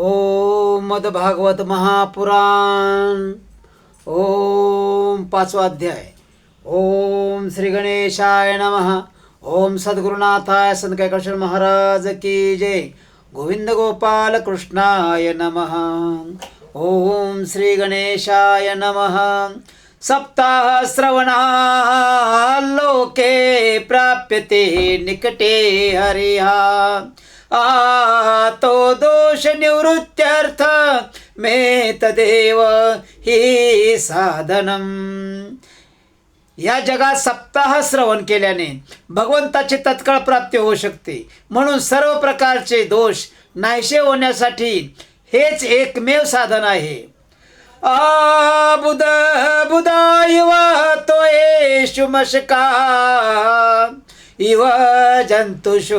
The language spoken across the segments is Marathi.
ओम मदभागवत महापुराण. ओम पाचवा अध्याय. ओम श्री गणेशाय नमः. ओम सद्गुरुनाथाय संत महाराज की जय. गोविंद गोपाल कृष्णाय नमः. ओम श्री गणेशाय नमः. सप्ताह श्रवणा लोके प्राप्यते निकटे हरिहा. आ तो दोष निवृत्त्यर्थ मे तदेव ही साधनम. या जगात सप्ताह श्रवण केल्याने भगवंताची तत्काळ प्राप्ती होऊ शकते. म्हणून सर्व प्रकारचे दोष नाहीसे होण्यासाठी हेच एकमेव साधन आहे. आ बुध बुधा इव तो येशु मशका इव जंतुषू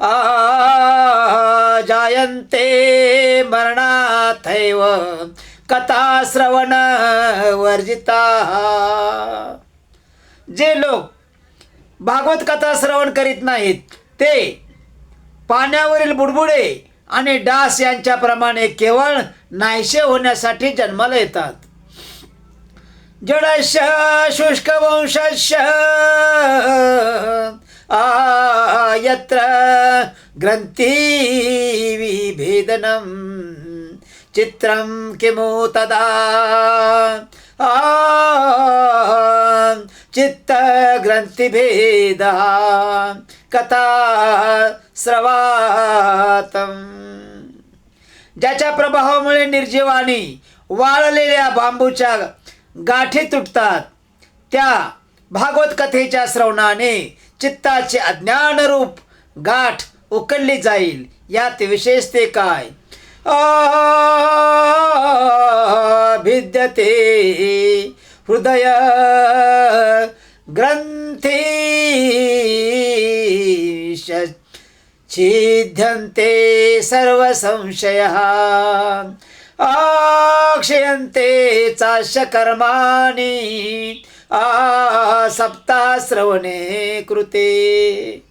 आ जायन्ते मरणाथैव कथा श्रवण वर्जिता। जे लोक भागवत कथा श्रवण करीत नाहीत ते पाण्यावरील बुडबुडे आणि डास यांच्याप्रमाणे केवळ नाहीसे होण्यासाठी जन्माला येतात. जडश शुष्क वंशश आ यत्र ग्रंथी चित्रं किमु तदा? आ चित्तग्रन्थिभेदः कथा स्रवातम। ज्याच्या प्रभावामुळे निर्जीवानी वाळलेल्या बांबूच्या गाठी तुटतात. त्या भागवत कथेच्या श्रवणाने चित्ताचे अज्ञानरूप गाठ उकलली जाईल. यात विशेषते काय? भिद्यते हृदय ग्रंथी छिद्यन्ते सर्व संशय आक्षयन्ते आ सप्ताह श्रवणे कृते.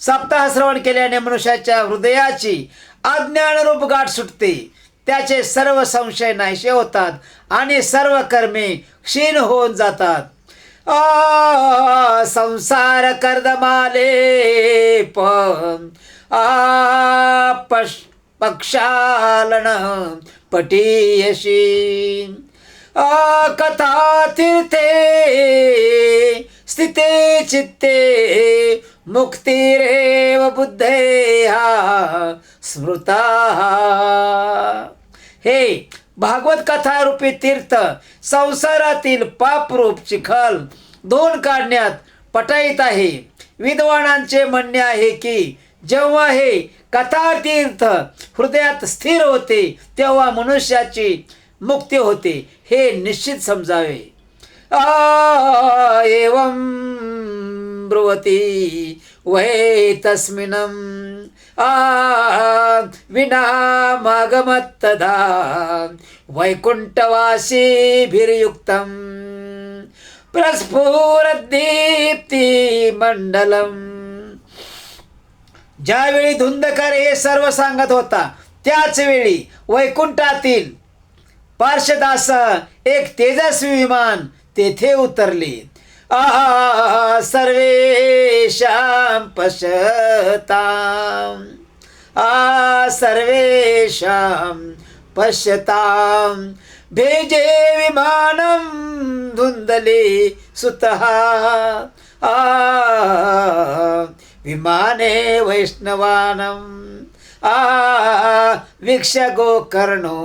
सप्ताह श्रवण केल्याने मनुष्याच्या हृदयाची अज्ञानरूप गाठ सुटते. त्याचे सर्व संशय नाहीसे होतात आणि सर्व कर्मे क्षीण होऊन जातात. आ संसार कर्दमाले पण आ पश पक्षालन पटीयशी आ कथा तीर्थे स्थिते चित्ते मुक्तिरेव बुद्धेहा स्मृता। हे भागवत कथा रूपी तीर्थ संसारातील पापरूप चिखल दोन काढण्यात पटाईत आहे. विद्वानांचे म्हणणे आहे की जेव्हा हे कथा तीर्थ हृदयात स्थिर होते तेव्हा मनुष्याची मुक्ती होते हे निश्चित समजावे. आ एवं ब्रुवती वै तस्मिन आ विनामागमत्तदा वैकुण्ठवासीभिर्युक्तं प्रस्फुरदीप्तिमण्डलम्। ज्यावेळी धुंदकर हे सर्व सांगत होता त्याच वेळी वैकुंठातील पार्श्वदास एक तेजस्वी विमान तेथे उतरले. आ सर्वेशां पश्यताम्. आ सर्वेषां पश्यतां भेजे विमानं धुन्दले सुतः. आ विमाने वैष्णवानम् आ वीक्ष गोकर्णो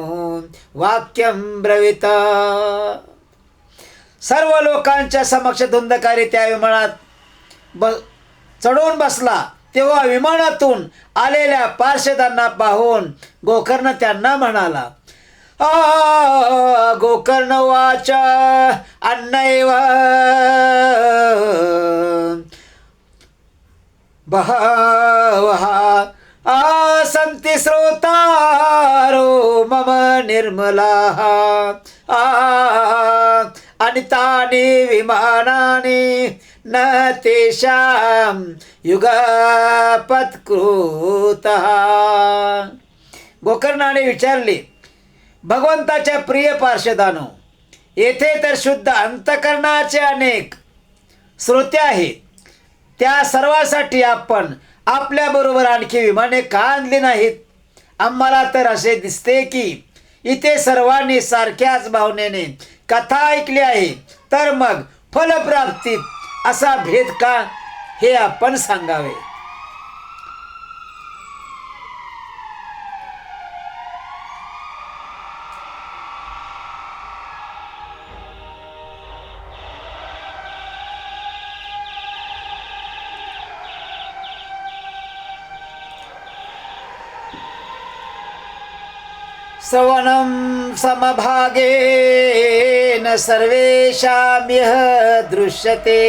वाक्यं ब्रवित. सर्व लोकांच्या समक्ष धुंदकारी त्या विमानात ब चढवून बसला. तेव्हा विमानातून आलेल्या पार्षदांना पाहून गोकर्ण त्यांना म्हणाला आ गोकर्ण वाच अन्नैव. बहवः आसन्ति श्रोतारो मम निर्मलाः। आ अनितानि विमानानि न तेषां युगपत्कृत। गोकर्णाने विचारले भगवंताच्या प्रिय पार्षदानो येथे तर शुद्ध अंतकरणाचे अनेक श्रोते आहेत. त्या सर्वासाठी आपण आपल्याबरोबर आणखी विमाने का आणली नाहीत? आम्हाला तर असे दिसते की इथे सर्वांनी सारख्याच भावनेने कथा ऐकली आहे. तर मग फलप्राप्तीत असा भेद का? हे आपण सांगावे. श्रवणं समभागेन सर्वेषाम्यः दृश्यते।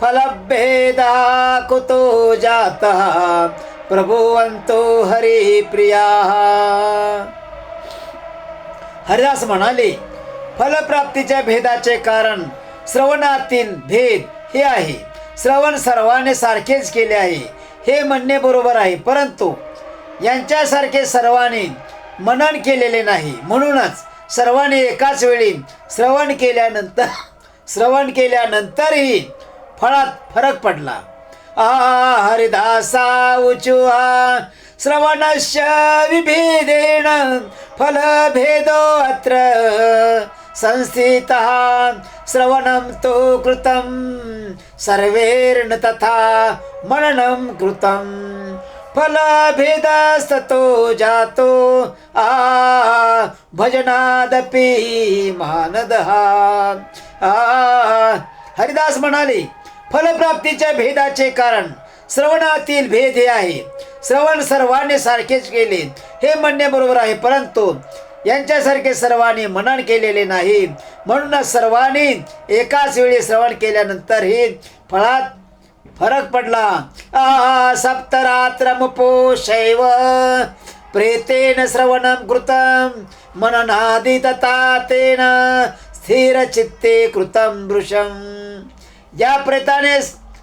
फलभेदा कुतो जातः प्रभुवन्तो हरिप्रियाः। हरिदास म्हणाले फलप्राप्तीच्या भेदाचे कारण श्रवणातील भेद हे आहे. श्रवण सर्वांनी सारखेच केले आहे. हे म्हणणे बरोबर आहे परंतु यांच्यासारखे सर्वांनी मनन केलेले नाही. म्हणूनच सर्वांनी एकाच वेळी श्रवण केल्यानंतर श्रवण केल्यानंतरही फळात फरक पडला. आ हरिदासा उचुहा श्रवणस्य विभेदेन फलभेदो अत्र संस्थित श्रवणं तु कृतं सर्वेर्ण तथा मननं कृतं फलभेदस्ततो जातो। आ भजनादपि मानदः आ हरिदास म्हणाले फलप्राप्तीच्या भेदाचे कारण श्रवणातील भेद हे आहे। श्रवण सर्वांनी सारखेच केले हे म्हणणे बरोबर आहे परंतु यांच्यासारखे सर्वांनी मनन केलेले नाही। म्हणूनच सर्वांनी एकाच वेळी श्रवण केल्यानंतरही फळात फरक पडला. आ सप्तरात्रमुपो शैव प्रेतेन श्रवणं कृतं मननादि तेन स्थिरचित्ते कृतं वृषम ज्या प्रेताने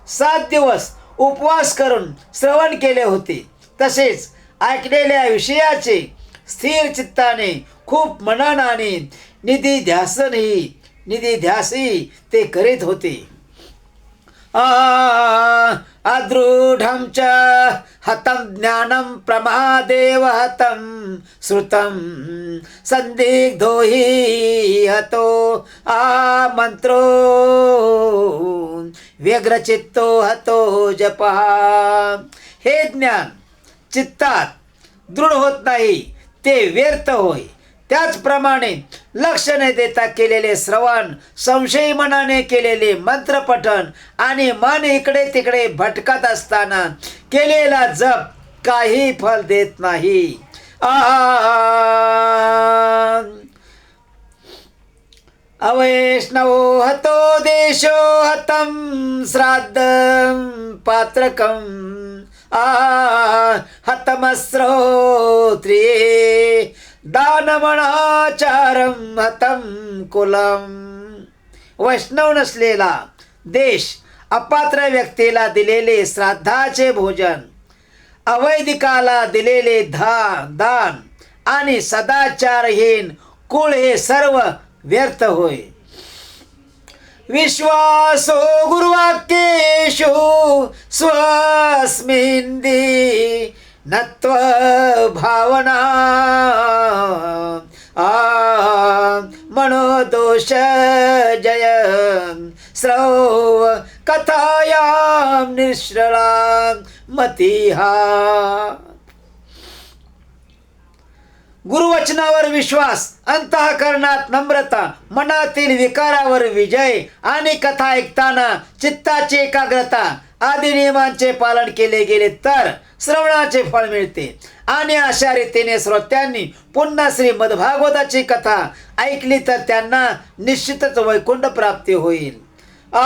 सात दिवस उपवास करून श्रवण केले होते. तसेच ऐकलेल्या विषयाचे स्थिर चित्ताने खूप मननाने निधी ध्यासनही निधी ध्यासही ते करीत होते. अदृढं च हतं ज्ञानं प्रमादेव हतं श्रुतं सन्दिग्धो हि हतो आमन्त्रो व्यग्रचित्तो हतो जपः। हे ज्ञान चित्तात दृढ होत नाही ते व्यर्थ होय। त्याचप्रमाणे लक्ष न देता केलेले श्रवण संशयी मनाने केलेले मंत्रपठण आणि मन इकडे तिकडे भटकत असताना केलेला जप काही फल देत नाही. अवैष्णवो हतो देशो हतं श्राद्ध पात्रकम् आ हतमस्रोत्रिये दानमणाचारम हतं कुलम. वैष्णव नसलेला देश अपात्र व्यक्तीला दिलेले श्राद्धाचे भोजन अवैदिकाला दिलेले धा दान आणि सदाचारहीन कुळ हे सर्व व्यर्थ होय. विश्वासो गुरुवाक्येषु स्वस्मिन्दी नत्व भावना आ मनोदोष जय स्रव कथायां निश्रला मतिहा। गुरुवचनावर विश्वास अंतःकरणात नम्रता मनातील विकारावर विजय आणि कथा ऐकताना चित्ताची एकाग्रता आदी नियमांचे पालन केले गेले तर श्रवणाचे फळ मिळते. आणि अशा रीतीने श्रोत्यांनी पुन्हा श्री मधभागवताची कथा ऐकली तर त्यांना निश्चितच वैकुंठ प्राप्ती होईल. आ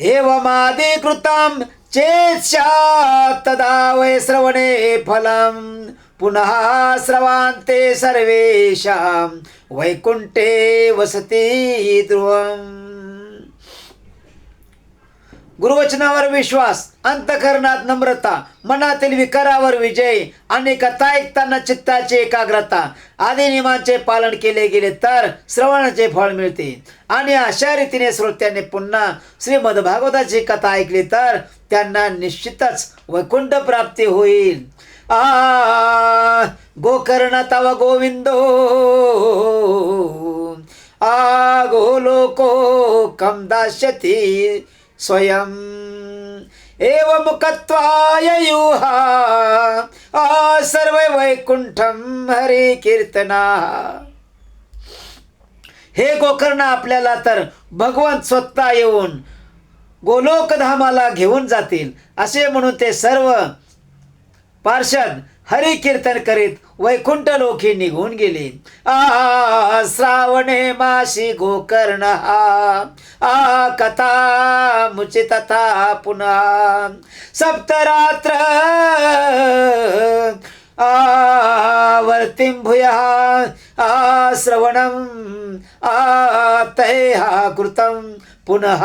एवमादिकृतं चेत्स्यात् तदा वै श्रवणे फलं पुनः स्रवान्ते सर्वेषां वैकुंठे वसती ध्रुवम्। गुरुवचनावर विश्वास अंतकरणात नम्रता मनातील विकारावर विजय आणि कथा ऐकताना चित्ताची एकाग्रता आदी नियमांचे पालन केले गेले तर श्रवणाचे फळ मिळते. आणि अशा रीतीने श्रोत्यांनी पुन्हा श्रीमद भागवताची कथा ऐकली तर त्यांना निश्चितच वैकुंठ प्राप्ती होईल. आ गोकर्ण तव गोविंदो. आ गोलोको कम दास्यति स्वयं. एवमुखत्वाय युहा. आ सर्व वैकुंठम हरे कीर्तना हे गोकर्ण आपल्याला तर भगवंत स्वतः येऊन गोलोकधामाला घेऊन जातील. असे म्हणून ते सर्व पार्षद हरी कीर्तन करीत वैकुंठ लोखी निघून गेले. आ श्रावणे माशी गोकर्ण हा. आ कथा मुचितथा पुन्हा. सप्तरात्र आ वर्तिं भूया. आ श्रवणं आ तैहा कृतं पुनः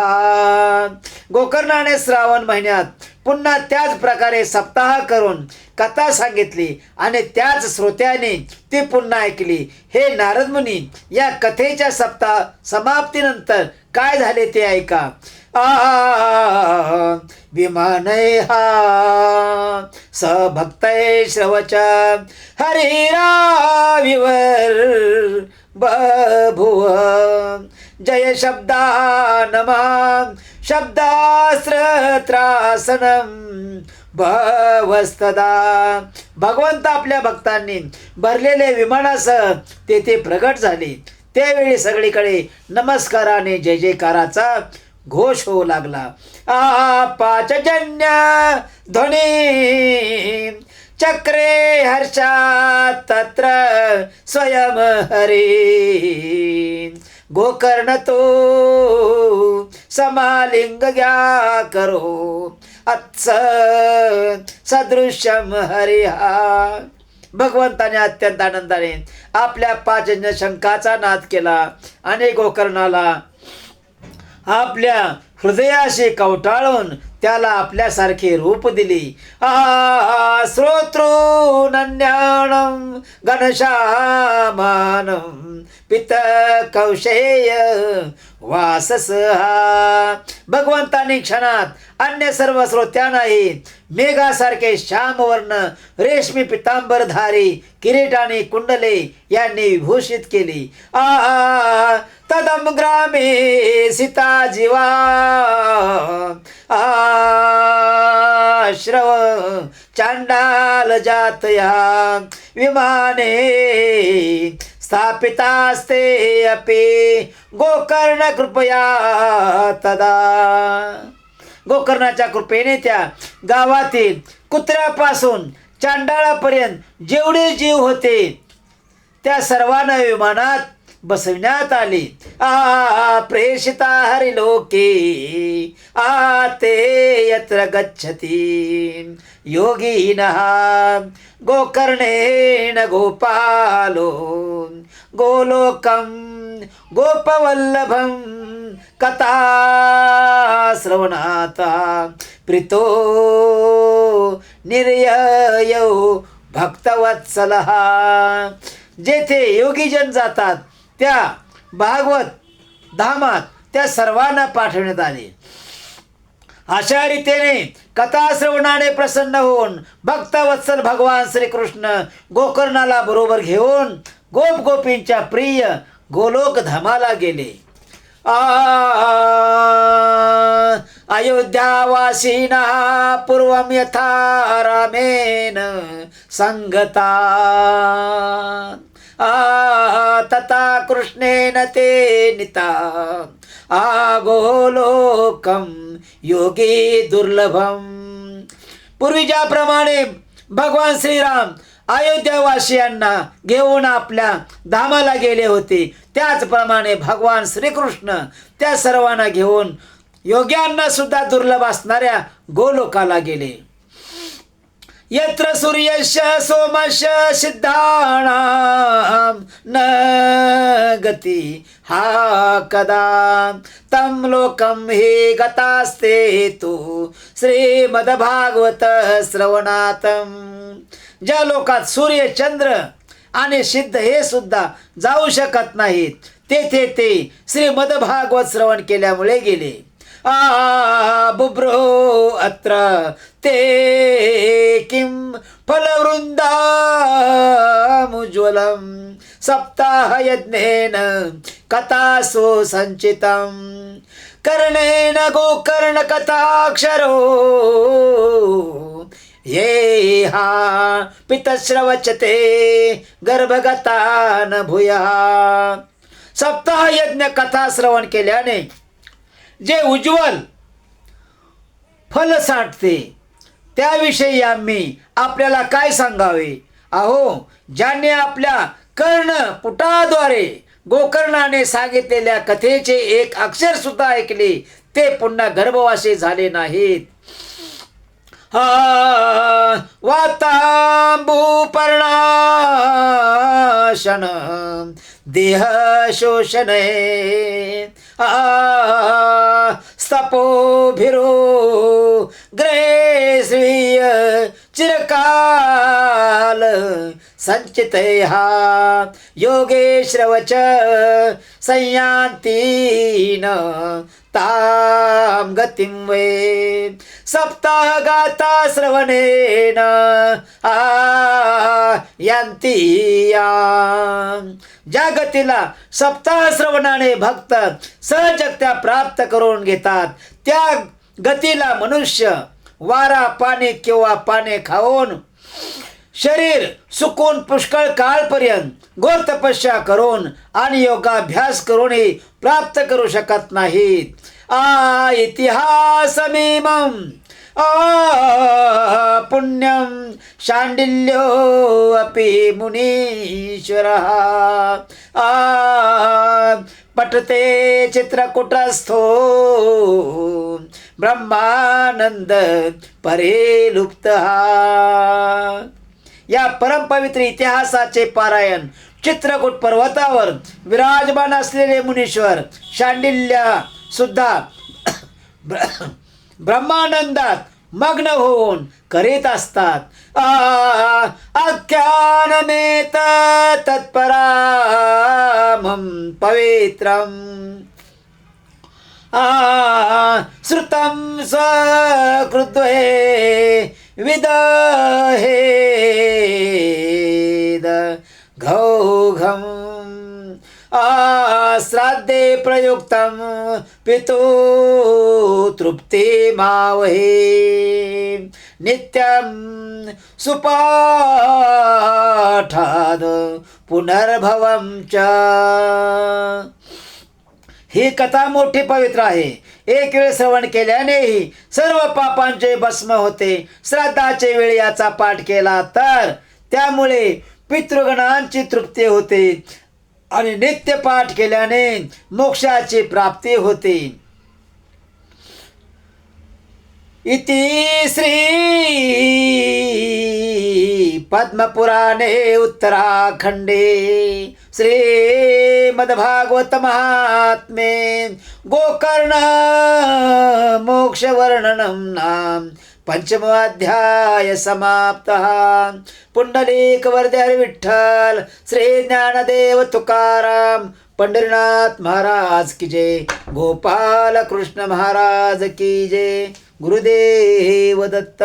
गोकर्णाने श्रावण महिन्यात पुन्हा त्याच प्रकारे सप्ताह करून कथा सांगितली आणि त्याच श्रोत्याने ती पुन्हा ऐकली. हे नारद मुनी या कथेच्या सप्ताह समाप्तीनंतर काय झाले ते ऐका. आ विमानय हा स भक्तय श्रवच हरिराविवर बभुव। जय शब्दा नमा शब्दास्त्रत्रासनम भवस्तदा। भगवंत आपल्या भक्तांनी भरलेले विमानासह तेथे प्रगट झाले. त्यावेळी सगळीकडे नमस्काराने जय जयकाराचा घोष होऊ लागला. आ पाचजन्य ध्वनी. चक्रे हर्षात तत्र स्वयं हरी. गोकर्ण तो समालिंग घ्या करो. अत्स सदृश्यम हरिहा. भगवंताने अत्यंत आनंदाने आपल्या पाचजन्य शंकाचा नाद केला आणि गोकर्णाला आपल्या हृदयाशी कवटाळून त्याला आपल्यासारखे रूप दिली. आ श्रोतृनन्याणम घनश्यामानम पित कौशेय वासस हा. भगवंतानी क्षणात अन्य सर्व श्रोत्यांनाही मेघासारखे श्यामवर्ण रेशमी पितांबरधारी किरीटाने कुंडले यांनी विभूषित केली. आ तदम ग्रामे सीता जीवा। आश्रव चांडाल जातया। विमाने स्थापितास्ते अपि गोकर्ण कृपया तदा। गोकर्णाच्या कृपेने त्या गावातील कुत्र्यापासून चांडाळापर्यंत जेवढे जीव होते त्या सर्वांना विमानात बसविण्यात आली. आ प्रेषिता हरिलोके. आ ते यत्र गच्छती. योगिनः गोकर्णेन गोपालो. गोलोकं गोपवल्लभं कथा श्रवणाता प्रीतो निर्ययौ भक्तवत्सलः. जेथे योगीजन जातात त्या भागवत धामात त्या सर्वांना पाठवण्यात आले. अशा रीतीने कथा श्रवणाने प्रसन्न होऊन भक्तवत्सल भगवान श्रीकृष्ण गोकर्णाला बरोबर घेऊन गोप गोपींच्या प्रिय गोलोक धामाला गेले. आ अयोध्यावासीना पूर्वं यथा रामेन संगता. आ तथा कृष्णेन ते निता आगोलोकम योगी दुर्लभम। पूर्वी ज्याप्रमाणे भगवान श्रीराम अयोध्यावासियांना घेऊन आपल्या धामाला गेले होते. त्याचप्रमाणे भगवान श्रीकृष्ण त्या सर्वांना घेऊन योग्यांना सुद्धा दुर्लभ असणाऱ्या गोलोकाला गेले. यत्र सूर्यश सोमश सिद्धाणा न गती हा कदा? तम लोकम हे गतास्ते तू श्रीमद्भागवत श्रवणातम ज्या लोकात सूर्य चंद्र आणि सिद्ध हे सुद्धा जाऊ शकत नाहीत तेथे ते श्रीमद्भागवत श्रवण केल्यामुळे गेले. आ बुब्रो अत्र ते किं फलवृन्दामुज्ज्वलं सप्ताहयज्ञेन कथासु सञ्चितम्। कर्णेन गोकर्णकथाक्षरो। ये हा पितश्रवचते गर्भगता न भूया सप्ताह यज्ञ कथा श्रवण केल्याने जे उज्ज्वल फल साठते त्याविषयी आम्ही आपल्याला काय सांगावे? अहो ज्याने आपल्या कर्ण पुटाद्वारे गोकर्णाने सांगितलेल्या कथेचे एक अक्षर सुद्धा ऐकले ते पुन्हा गर्भवासी झाले नाहीत. हा वातांबूपर्णाशन देह शोषणे. आ स्तपोभिरो ग्रे स्वीय चिरकाल संचितया। योगेश्रवच संयातीन ताम गतिं वे। सप्ताहगाथा श्रवणेन आ यांती यां. ज्या गतीला सप्ताह श्रवणाने भक्त सहजगत्या प्राप्त करून घेतात. त्या गतीला मनुष्य वारा पाणी किंवा पाने खाऊन शरीर सुकून पुष्कळ काळपर्यंत घोर तपस्या करून आणि योगाभ्यास करूनही प्राप्त करू शकत नाहीत. आ इतिहासमेमं पुण्यं शाण्डिल्यो अपि मुनीश्वरः। आ पठते चित्रकुटस्थो ब्रह्मानंद परे लुप्त या परमपवित्र इतिहासाचे पारायण चित्रकूट पर्वतावर विराजमान असलेले मुनीश्वर शांडिल्य सुद्धा ब्रह्मानंदात मग्न होऊन करीत असतात. आ आख्यानमेत तत्परामं पवित्रम्. आ श्रुतं सकृद्वे विदहेद घौघम्. श्राद्धे प्रयुक्तं तृप्ते मावहे। नित्यं सुपाठाद पुनर्भवं च। ही कथा मोठी पवित्र आहे. एक वेळ श्रवण केल्यानेही सर्व पापांचे भस्म होते. श्राद्धाचे वेळ याचा पाठ केला तर त्यामुळे पितृगणांची तृप्ती होते. आणि नित्य पाठ केल्याने मोक्षाची प्राप्ती होते. इति श्री पद्मपुराणे उत्तराखण्डे श्रीमद्भागवत महात्मे गोकर्ण मोक्षवर्णनं नाम पंचमोऽध्याय समाप्तः पुण्डलीक हरि विठ्ठल श्री ज्ञानदेव तुकाराम पंढरीनाथ महाराज की जय। गोपाल कृष्ण महाराज की जय। गुरुदेव दत्त।